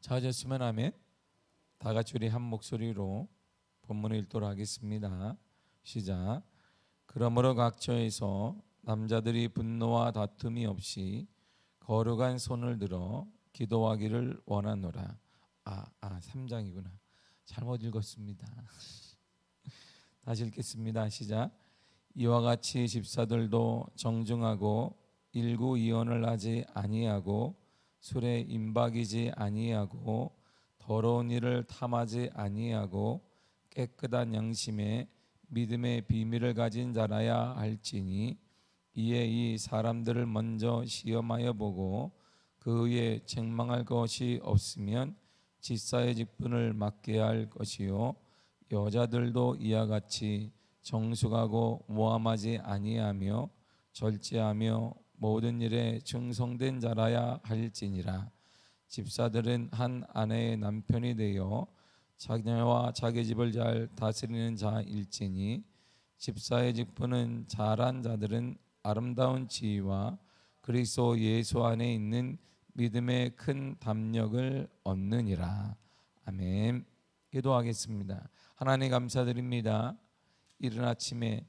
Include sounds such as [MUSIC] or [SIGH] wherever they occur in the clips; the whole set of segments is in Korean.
찾았으면 하면 다 같이 우리 한 목소리로 본문을 읽도록 하겠습니다. 시작. 그러므로 각처에서 남자들이 분노와 다툼이 없이 거룩한 손을 들어 기도하기를 원하노라. 아, 아, 3장이구나. 잘못 읽었습니다. [LAUGHS] 다시 읽겠습니다. 시작. 이와 같이 집사들도 정중하고 일구이언을 하지 아니하고 술에 임박이지 아니하고 더러운 일을 탐하지 아니하고 깨끗한 양심에 믿음의 비밀을 가진 자라야 할지니 이에 이 사람들을 먼저 시험하여 보고 그 위에 책망할 것이 없으면 집사의 직분을 맡게 할 것이요. 여자들도 이와 같이 정숙하고 모함하지 아니하며 절제하며 모든 일에 충성된 자라야 할지니라. 집사들은 한 아내의 남편이 되어 자녀와 자기 집을 잘 다스리는 자일지니 집사의 직분은 잘한 자들은 아름다운 지위와 그리스도 예수 안에 있는 믿음의 큰 담력을 얻느니라. 아멘. 기도하겠습니다. 하나님 감사드립니다. 이른 아침에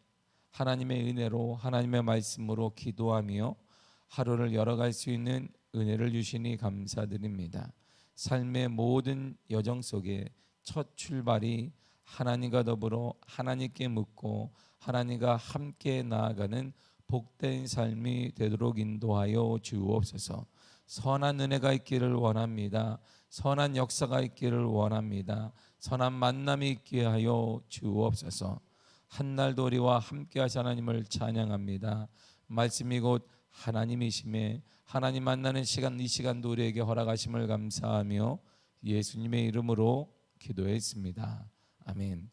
하나님의 은혜로 하나님의 말씀으로 기도하며 하루를 열어갈 수 있는 은혜를 주시니 감사드립니다. 삶의 모든 여정 속에 첫 출발이 하나님과 더불어 하나님께 묻고 하나님과 함께 나아가는 복된 삶이 되도록 인도하여 주옵소서. 선한 은혜가 있기를 원합니다. 선한 역사가 있기를 원합니다. 선한 만남이 있게 하여 주옵소서. 한날도 우리와 함께 하시 하나님을 찬양합니다. 말씀이 곧 하나님이심에 하나님 만나는 시간 이 시간도 우리에게 허락하심을 감사하며 예수님의 이름으로 기도했습니다. 아멘.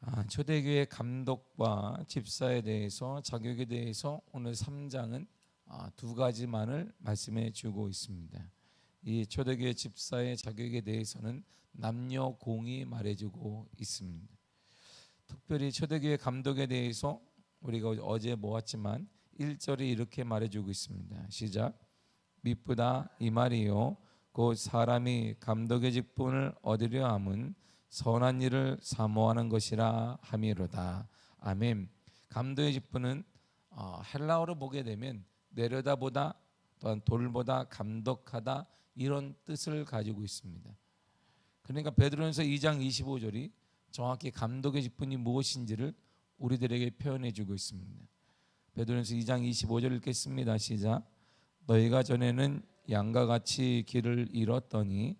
아, 초대교회 감독과 집사에 대해서 자격에 대해서 오늘 3장은 아, 두 가지만을 말씀해 주고 있습니다. 이 초대교회 집사의 자격에 대해서는 남녀 공이 말해주고 있습니다. 특별히 초대교회 감독에 대해서 우리가 어제 모았지만 1절이 이렇게 말해주고 있습니다. 시작. 미쁘다 이 말이요. 곧 사람이 감독의 직분을 얻으려 함은 선한 일을 사모하는 것이라 함이로다. 아멘. 감독의 직분은 어, 헬라어로 보게 되면 내려다보다 또한 돌보다 감독하다 이런 뜻을 가지고 있습니다. 그러니까 베드로전서 2장 25절이 정확히 감독의 직분이 무엇인지를 우리들에게 표현해 주고 있습니다. 베드로전서 2장 25절 읽겠습니다. 시작. 너희가 전에는 양과 같이 길을 잃었더니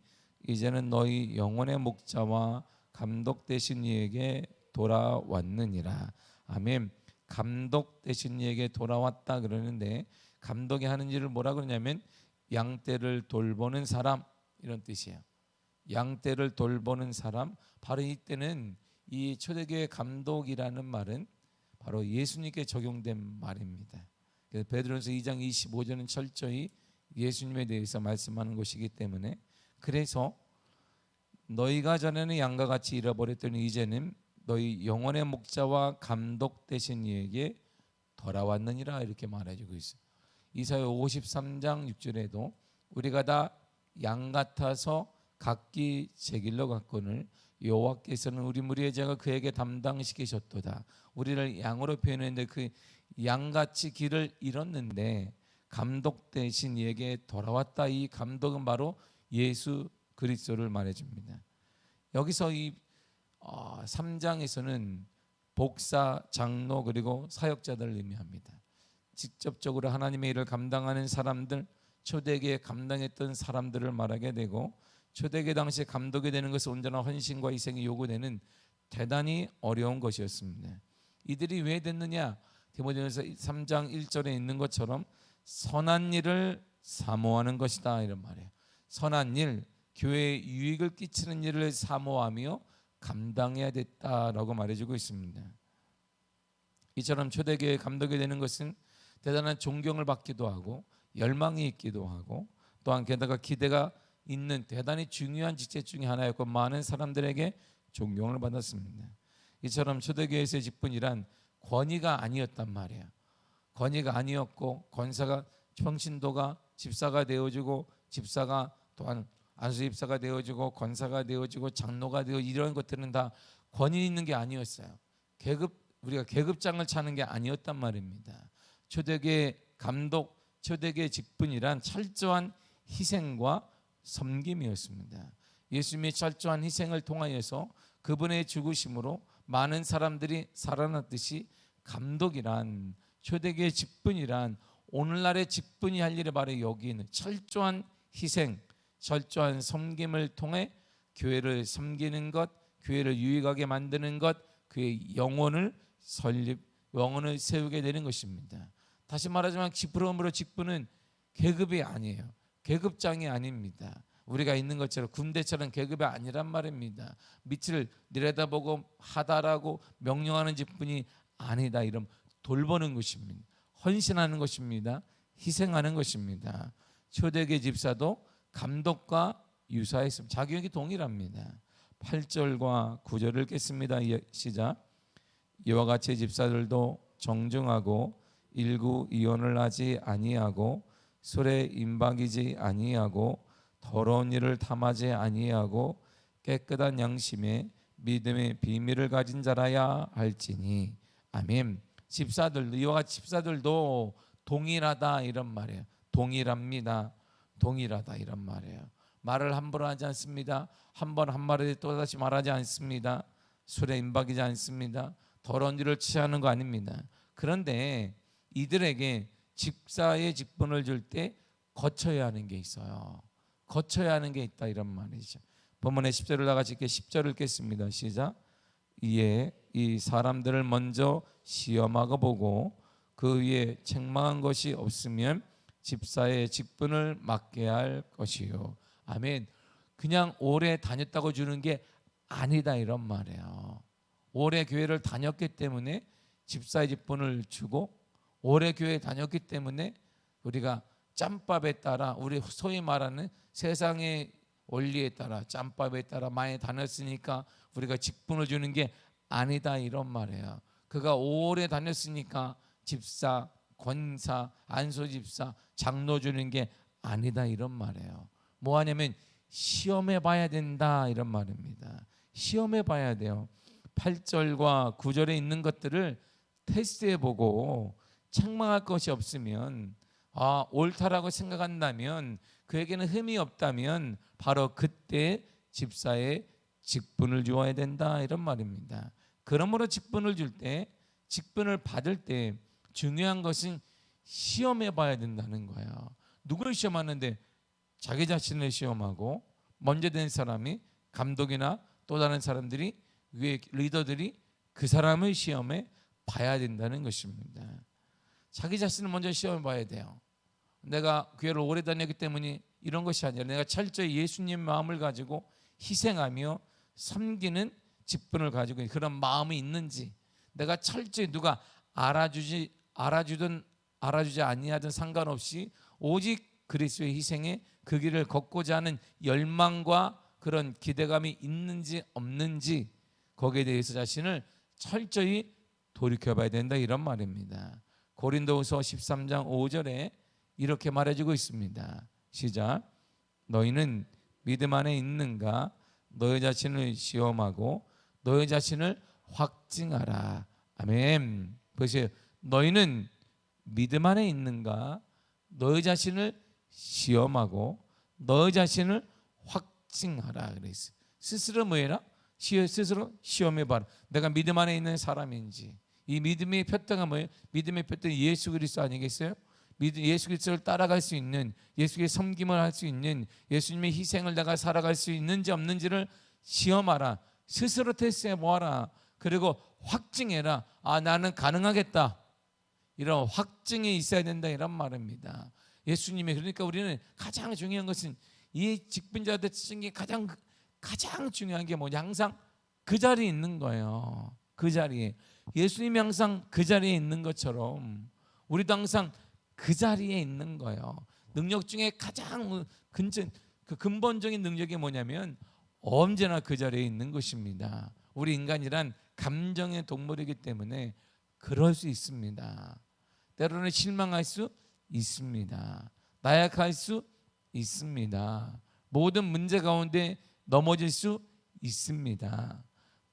이제는 너희 영혼의 목자와 감독 되신 이에게 돌아왔느니라. 아멘. 감독 되신 이에게 돌아왔다 그러는데 감독이 하는 일을 뭐라 그러냐면 양떼를 돌보는 사람 이런 뜻이에요. 양떼를 돌보는 사람 바로 이때는 이 초대교회 감독이라는 말은 바로 예수님께 적용된 말입니다. 그래서 베드로전서 2장 25절은 철저히 예수님에 대해서 말씀하는 것이기 때문에 그래서 너희가 전에는 양과 같이 잃어버렸더니 이제는 너희 영혼의 목자와 감독 되신 이에게 돌아왔느니라 이렇게 말해주고 있어요. 이사야 53장 6절에도 우리가 다 양 같아서 각기 제 길로 갔거늘 여호와께서는 우리 무리의 죄가 그에게 담당시키셨도다. 우리를 양으로 표현했는데 그 양같이 길을 잃었는데 감독 대신 이에게 돌아왔다. 이 감독은 바로 예수 그리스도를 말해줍니다. 여기서 이 어, 3장에서는 복사, 장로 그리고 사역자들을 의미합니다. 직접적으로 하나님의 일을 감당하는 사람들, 초대기에 감당했던 사람들을 말하게 되고 초대기 당시 감독이 되는 것은 온전한 헌신과 희생이 요구되는 대단히 어려운 것이었습니다. 이들이 왜 됐느냐? 디모데전서 3장 1절에 있는 것처럼 선한 일을 사모하는 것이다 이런 말이에요. 선한 일, 교회에 유익을 끼치는 일을 사모하며 감당해야 됐다라고 말해주고 있습니다. 이처럼 초대교회 감독이 되는 것은 대단한 존경을 받기도 하고 열망이 있기도 하고 또한 게다가 기대가 있는 대단히 중요한 직책 중에 하나였고 많은 사람들에게 존경을 받았습니다. 이처럼 초대교회에서의 직분이란 권위가 아니었단 말이에요. 권위가 아니었고 권사가 평신도가 집사가 되어주고 집사가 또한 안수집사가 되어지고 권사가 되어지고 장로가 되어 이런 것들은 다 권위 있는 게 아니었어요. 계급 우리가 계급장을 차는 게 아니었단 말입니다. 초대계 감독, 초대계 직분이란 철저한 희생과 섬김이었습니다. 예수님의 철저한 희생을 통하여서 그분의 죽으심으로 많은 사람들이 살아났듯이 감독이란 초대계의 직분이란 오늘날의 직분이 할 일을 바로 여기 있는 철저한 희생, 철저한 섬김을 통해 교회를 섬기는 것, 교회를 유익하게 만드는 것, 그의 영혼을 설립, 영혼을 세우게 되는 것입니다. 다시 말하지만 지푸러움으로 직분은 계급이 아니에요. 계급장이 아닙니다. 우리가 있는 것처럼 군대처럼 계급이 아니란 말입니다. 밑을 내려다보고 하다라고 명령하는 직분이 아니다. 이런 돌보는 것입니다. 헌신하는 것입니다. 희생하는 것입니다. 초대계 집사도 감독과 유사했습니다. 자격이 동일합니다. 8절과 9절을 읽겠습니다. 예, 시작. 이와 같이 집사들도 정중하고 일구 이혼을 하지 아니하고 술에 임박이지 아니하고 더러운 일을 탐하지 아니하고 깨끗한 양심에 믿음의 비밀을 가진 자라야 할지니 아멘. 집사들 이와 같이 집사들도 동일하다 이런 말이에요. 동일합니다. 동일하다 이런 말이에요. 말을 함부로 하지 않습니다. 한 번 한 말에 또 다시 말하지 않습니다. 술에 임박이지 않습니다. 더러운 일을 취하는 거 아닙니다. 그런데 이들에게 집사의 직분을 줄 때 거쳐야 하는 게 있어요. 거쳐야 하는 게 있다 이런 말이죠. 본문의 10절을 다 같이 읽게 10절을 읽겠습니다. 시작. 이에 이 사람들을 먼저 시험하고 보고 그 위에 책망한 것이 없으면 집사의 직분을 맡게 할 것이요. 아멘. 그냥 오래 다녔다고 주는 게 아니다 이런 말이에요. 오래 교회를 다녔기 때문에 집사의 직분을 주고 오래 교회 다녔기 때문에 우리가 짬밥에 따라 우리 소위 말하는 세상의 원리에 따라 짬밥에 따라 많이 다녔으니까 우리가 직분을 주는 게 아니다 이런 말이에요. 그가 오래 다녔으니까 집사, 권사, 안소 집사, 장로 주는 게 아니다 이런 말이에요. 뭐 하냐면 시험해 봐야 된다 이런 말입니다. 시험해 봐야 돼요. 8절과 9절에 있는 것들을 테스트해 보고 책망할 것이 없으면 아, 옳다라고 생각한다면 그에게는 흠이 없다면 바로 그때 집사의 직분을 주어야 된다 이런 말입니다. 그러므로 직분을 줄 때 직분을 받을 때 중요한 것은 시험해 봐야 된다는 거예요. 누구를 시험하는데 자기 자신을 시험하고 먼저 된 사람이 감독이나 또 다른 사람들이 위에 리더들이 그 사람을 시험해 봐야 된다는 것입니다. 자기 자신을 먼저 시험해 봐야 돼요. 내가 교회를 오래 다녔기 때문에 이런 것이 아니라 내가 철저히 예수님 마음을 가지고 희생하며 섬기는 직분을 가지고 그런 마음이 있는지 내가 철저히 누가 알아주지 알아주든 알아주지 아니하든 상관없이 오직 그리스도의 희생에 그 길을 걷고자 하는 열망과 그런 기대감이 있는지 없는지 거기에 대해서 자신을 철저히 돌이켜봐야 된다 이런 말입니다. 고린도후서 13장 5절에 이렇게 말해주고 있습니다. 시작. 너희는 믿음 안에 있는가? 너희 자신을 시험하고 너희 자신을 확증하라. 아멘. 보세요. 너희는 믿음 안에 있는가? 너희 자신을 시험하고 너희 자신을 확증하라 그랬어. 스스로 뭐해라? 스스로 시험해 봐라. 내가 믿음 안에 있는 사람인지. 이 믿음의 표대가 뭐예요? 믿음의 표대는 예수 그리스도 아니겠어요? 예수 그리스도를 따라갈 수 있는 예수의 섬김을 할 수 있는 예수님의 희생을 내가 살아갈 수 있는지 없는지를 시험하라. 스스로 테스트해 보아라. 그리고 확증해라. 아 나는 가능하겠다. 이런 확증이 있어야 된다 이런 말입니다. 예수님이 그러니까 우리는 가장 중요한 것은 이 직분자들 게 가장 가장 중요한 게 뭐냐 항상 그 자리에 있는 거예요. 그 자리에 예수님이 항상 그 자리에 있는 것처럼 우리도 항상 그 자리에 있는 거예요. 능력 중에 가장 근전 그 근본적인 능력이 뭐냐면 언제나 그 자리에 있는 것입니다. 우리 인간이란 감정의 동물이기 때문에 그럴 수 있습니다. 때로는 실망할 수 있습니다. 나약할 수 있습니다. 모든 문제 가운데 넘어질 수 있습니다.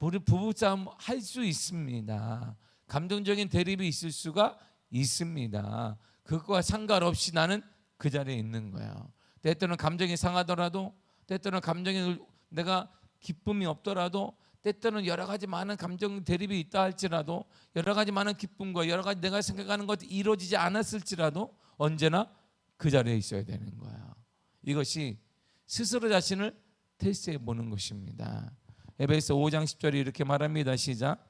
부부싸움 할 수 있습니다. 감정적인 대립이 있을 수가 있습니다. 그것과 상관없이 나는 그 자리에 있는 거야. 때때로는 감정이 상하더라도 때때로는 감정이 내가 기쁨이 없더라도 때때로는 여러 가지 많은 감정 대립이 있다 할지라도 여러 가지 많은 기쁨과 여러 가지 내가 생각하는 것이 이루어지지 않았을지라도 언제나 그 자리에 있어야 되는 거야. 이것이 스스로 자신을 테스트해 보는 것입니다. 에베소 5장 10절이 이렇게 말합니다. 시작.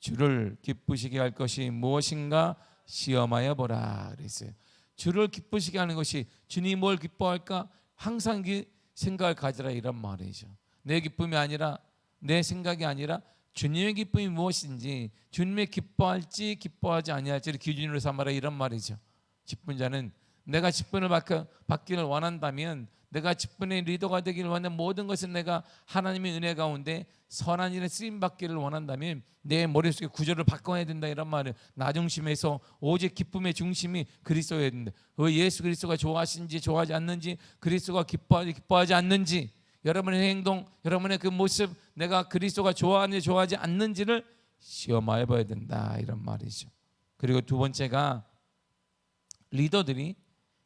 주를 기쁘시게 할 것이 무엇인가 시험하여 보라 그랬어요. 주를 기쁘시게 하는 것이 주님 뭘 기뻐할까? 항상 그 생각을 가지라 이런 말이죠. 내 기쁨이 아니라 내 생각이 아니라 주님의 기쁨이 무엇인지 주님의 기뻐할지 기뻐하지 아니할지를 기준으로 삼아라 이런 말이죠. 기쁜 자는 내가 직분을 받기를 원한다면 내가 직분의 리더가 되기를 원하는 모든 것은 내가 하나님의 은혜 가운데 선한 일에 쓰임 받기를 원한다면 내 머릿속에 구조를 바꿔야 된다 이런 말을 나 중심에서 오직 기쁨의 중심이 그리스도여야 된다. 어, 예수 그리스도가 좋아하시는지 좋아하지 않는지 그리스도가 기뻐하지 기뻐하지 않는지 여러분의 행동 여러분의 그 모습 내가 그리스도가 좋아하는지 좋아하지 않는지를 시험해 봐야 된다 이런 말이죠. 그리고 두 번째가 리더들이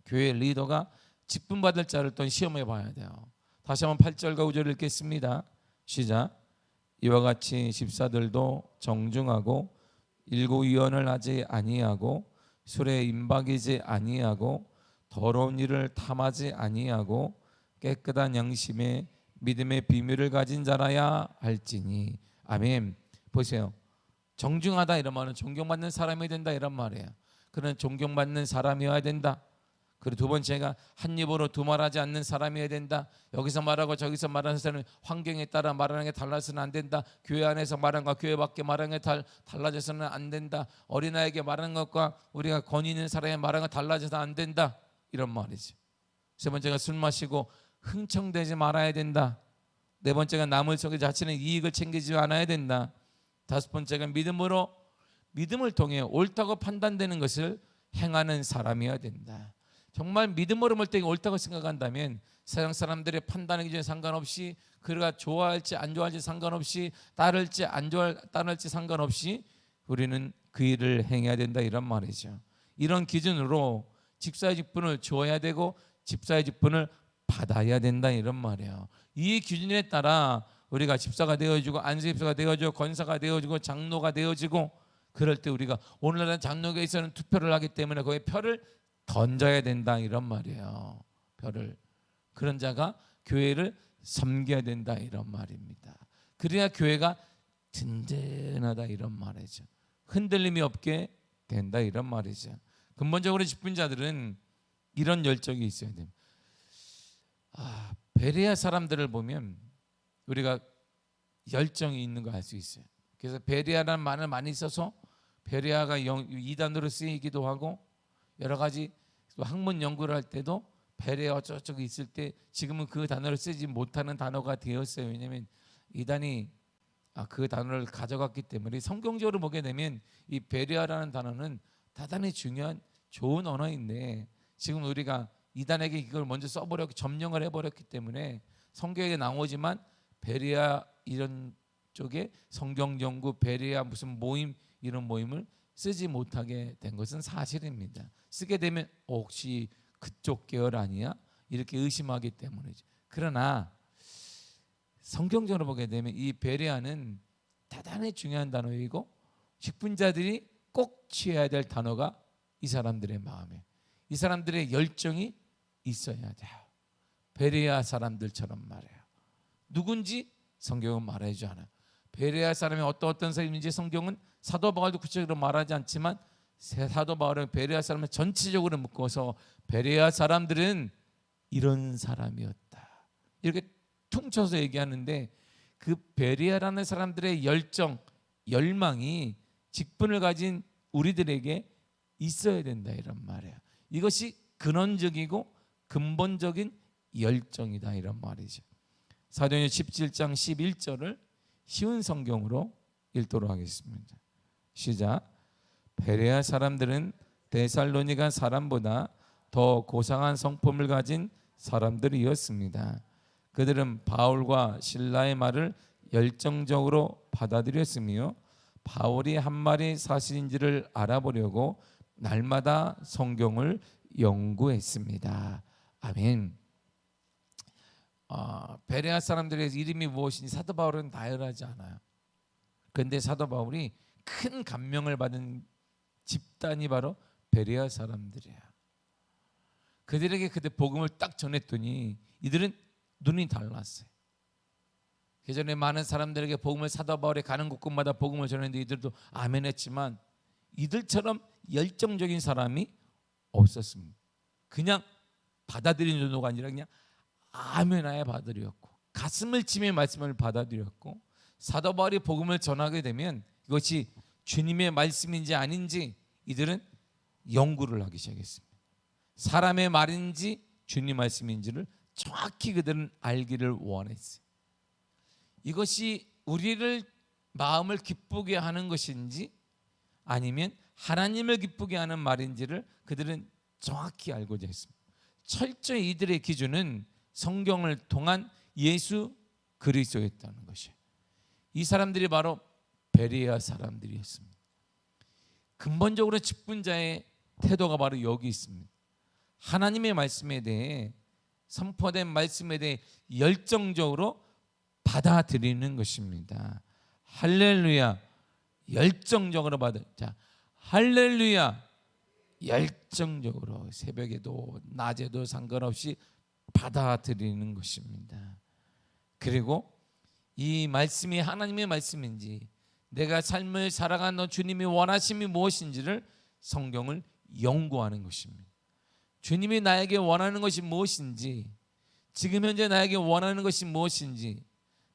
교회 리더가 직분 받을 자를 또 시험해 봐야 돼요. 다시 한번 8절과 9절 읽겠습니다. 시작. 이와 같이 집사들도 정중하고 일고위원을 하지 아니하고 술에 임박이지 아니하고 더러운 일을 탐하지 아니하고 깨끗한 양심에 믿음의 비밀을 가진 자라야 할지니 아멘. 보세요. 정중하다 이런 말은 존경받는 사람이 된다 이런 말이에요. 그런 존경받는 사람이어야 된다. 그리고 두 번째가 한 입으로 두 말하지 않는 사람이어야 된다. 여기서 말하고 저기서 말하는 사람은 환경에 따라 말하는 게 달라서는 안 된다. 교회 안에서 말하는 것 교회 밖에 말하는 게 달, 달라져서는 안 된다. 어린아이에게 말하는 것과 우리가 권위 있는 사람에 말하는 것 달라져서 안 된다. 이런 말이죠. 세 번째가 술 마시고 흥청되지 말아야 된다. 네 번째가 남을 속에 자신의 이익을 챙기지 않아야 된다. 다섯 번째가 믿음으로 믿음을 통해 옳다고 판단되는 것을 행하는 사람이어야 된다. 정말 믿음으로 볼때 옳다고 생각한다면 세상 사람들의 판단에 기준에 상관없이 그가 좋아할지 안 좋아할지 상관없이 따를지 안 좋아할 따를지 상관없이 우리는 그 일을 행해야 된다 이런 말이죠. 이런 기준으로 집사의 직분을 줘야 되고 집사의 직분을 받아야 된다 이런 말이에요. 이 기준에 따라 우리가 집사가 되어지고 안수 집사가 되어지고 권사가 되어지고 장로가 되어지고 그럴 때 우리가 오늘날은 장로교에서는 투표를 하기 때문에 거기에 표를 던져야 된다 이런 말이에요. 별을 그런 자가 교회를 섬겨야 된다 이런 말입니다. 그래야 교회가 든든하다 이런 말이죠. 흔들림이 없게 된다 이런 말이죠. 근본적으로 직분자들은 이런 열정이 있어야 됩니다. 아, 베레아 사람들을 보면 우리가 열정이 있는 거 알 수 있어요. 그래서 베레아라는 말을 많이 써서 베레아가 이단으로 쓰이기도 하고 여러 가지 학문 연구를 할 때도 베레 어쩌저쩌 있을 때 지금은 그 단어를 쓰지 못하는 단어가 되었어요. 왜냐하면 이단이 아, 그 단어를 가져갔기 때문에 성경적으로 보게 되면 이 베레아라는 단어는 대단히 중요한 좋은 언어인데 지금 우리가 이단에게 이걸 먼저 써버렸 점령을 해버렸기 때문에 성경에 나오지만 베레아 이런 쪽에 성경 연구 베레아 무슨 모임 이런 모임을 쓰지 못하게 된 것은 사실입니다. 쓰게 되면 어, 혹시 그쪽 계열 아니야? 이렇게 의심하기 때문이죠. 그러나 성경적으로 보게 되면 이 베레아는 대단히 중요한 단어이고 직분자들이 꼭 취해야 될 단어가 이 사람들의 마음에 이 사람들의 열정이 있어야 돼요. 베레아 사람들처럼 말해요. 누군지 성경은 말해주지 않아요. 베레아 사람이 어떤 어떤 사람인지 성경은 사도 바울도 구체적으로 말하지 않지만 사도 바울은 베레아 사람을 전체적으로 묶어서 베레아 사람들은 이런 사람이었다. 이렇게 퉁쳐서 얘기하는데 그 베레아라는 사람들의 열정, 열망이 직분을 가진 우리들에게 있어야 된다 이런 말이에요. 이것이 근원적이고 근본적인 열정이다 이런 말이죠. 사도행 17장 11절을 쉬운 성경으로 읽도록 하겠습니다. 시작. 베레아 사람들은 데살로니가 사람보다 더 고상한 성품을 가진 사람들이었습니다. 그들은 바울과 신라의 말을 열정적으로 받아들였으며 바울이 한 말이 사실인지를 알아보려고 날마다 성경을 연구했습니다. 아멘. 아, 베레아 사람들의 이름이 무엇인지 사도 바울은 나열하지 않아요. 그런데 사도 바울이 큰 감명을 받은 집단이 바로 베레아 사람들이야. 그들에게 그때 복음을 딱 전했더니 이들은 눈이 달랐어요. 예전에 많은 사람들에게 복음을 사도 바울에 가는 곳곳마다 복음을 전했는데 이들도 아멘했지만 이들처럼 열정적인 사람이 없었습니다. 그냥 받아들이는 정도가 아니라 그냥 아멘하에 받아들였고 가슴을 치며 말씀을 받아들였고 사도 바울이 복음을 전하게 되면 이것이 주님의 말씀인지 아닌지 이들은 연구를 하기 시작했습니다. 사람의 말인지 주님 말씀인지를 정확히 그들은 알기를 원했어요. 이것이 우리를 마음을 기쁘게 하는 것인지 아니면 하나님을 기쁘게 하는 말인지를 그들은 정확히 알고자 했습니다. 철저히 이들의 기준은 성경을 통한 예수 그리스도였다는 것이에요. 이 사람들이 바로 베레아 사람들이었습니다. 근본적으로 직분자의 태도가 바로 여기 있습니다. 하나님의 말씀에 대해 선포된 말씀에 대해 열정적으로 받아들이는 것입니다. 할렐루야. 열정적으로 받아. 자, 할렐루야. 열정적으로 새벽에도 낮에도 상관없이 받아들이는 것입니다. 그리고 이 말씀이 하나님의 말씀인지 내가 삶을 살아가는 주님이 원하심이 무엇인지를 성경을 연구하는 것입니다. 주님이 나에게 원하는 것이 무엇인지 지금 현재 나에게 원하는 것이 무엇인지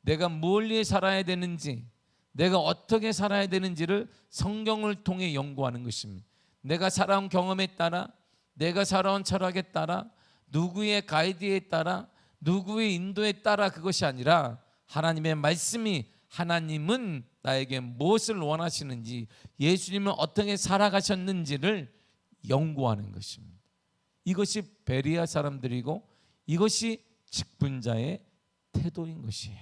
내가 뭘 위해 살아야 되는지 내가 어떻게 살아야 되는지를 성경을 통해 연구하는 것입니다. 내가 살아온 경험에 따라 내가 살아온 철학에 따라 누구의 가이드에 따라 누구의 인도에 따라 그것이 아니라 하나님의 말씀이 하나님은 나에게 무엇을 원하시는지 예수님은 어떻게 살아가셨는지를 연구하는 것입니다. 이것이 베리아 사람들이고 이것이 직분자의 태도인 것이에요.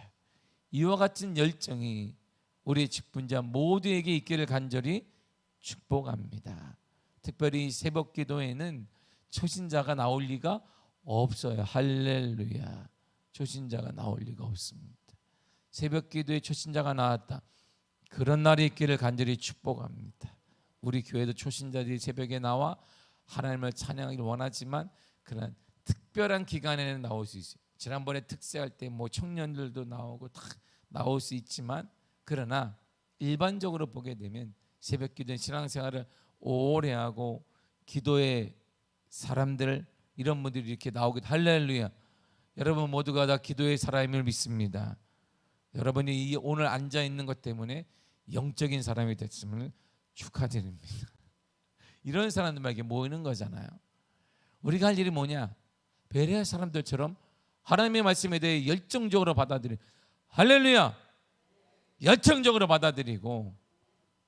이와 같은 열정이 우리 직분자 모두에게 있기를 간절히 축복합니다. 특별히 새벽 기도에는 초신자가 나올 리가 없어요. 할렐루야. 초신자가 나올 리가 없습니다. 새벽 기도에 초신자가 나왔다. 그런 날이 있기를 간절히 축복합니다. 우리 교회도 초신자들이 새벽에 나와 하나님을 찬양하기를 원하지만 그런 특별한 기간에는 나올 수 있어요. 지난번에 특세할 때 뭐 청년들도 나오고 다 나올 수 있지만 그러나 일반적으로 보게 되면 새벽 기도 신앙생활을 오래 하고 기도의 사람들 이런 분들이 이렇게 나오게 할렐루야. 여러분 모두가 다 기도의 사람임을 믿습니다. 여러분이 오늘 앉아 있는 것 때문에 영적인 사람이 됐음을 축하드립니다. [LAUGHS] 이런 사람들에게 모이는 거잖아요. 우리가 할 일이 뭐냐? 베레아 사람들처럼 하나님의 말씀에 대해 열정적으로 받아들이 할렐루야 열정적으로 받아들이고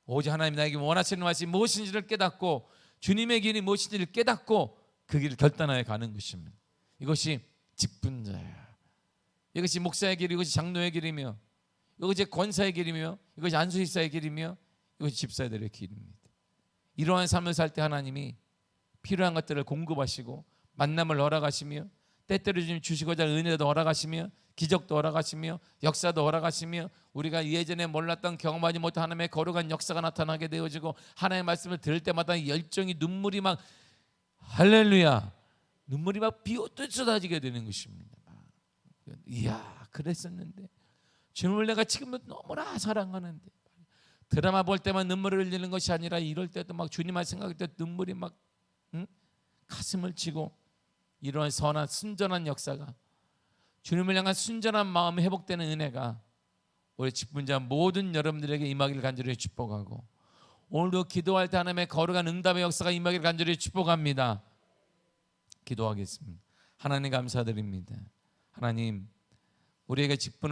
오직 하나님 나에게 원하시는 말씀이 무엇인지를 깨닫고 주님의 길이 무엇인지를 깨닫고 그 길을 결단하여 가는 것입니다. 이것이 직분자야. 이것이 목사의 길, 이것이 장로의 길이며 이것이 권사의 길이며 이것이 안수집사의 길이며 이것이 집사들의 길입니다. 이러한 삶을 살 때 하나님이 필요한 것들을 공급하시고 만남을 허락하시며 때때로 좀 주시고자 은혜도 허락하시며 기적도 허락하시며 역사도 허락하시며 우리가 예전에 몰랐던 경험하지 못한 하나님의 거룩한 역사가 나타나게 되어지고 하나님의 말씀을 들을 때마다 열정이 눈물이 막 할렐루야 눈물이 막 비오듯 쏟아지게 되는 것입니다. 이야 그랬었는데 주님을 내가 지금 너무나 사랑하는데 드라마 볼 때만 눈물을 흘리는 것이 아니라 이럴 때도 막 주님만 생각할 때 눈물이 막 응? 가슴을 치고 이러한 선한 순전한 역사가 주님을 향한 순전한 마음이 회복되는 은혜가 우리 직분자 모든 여러분들에게 임하기를 간절히 축복하고 오늘도 기도할 때 하나님의 거룩한 응답의 역사가 임하기를 간절히 축복합니다. 기도하겠습니다. 하나님 감사드립니다. 하나님 우리에게 직분을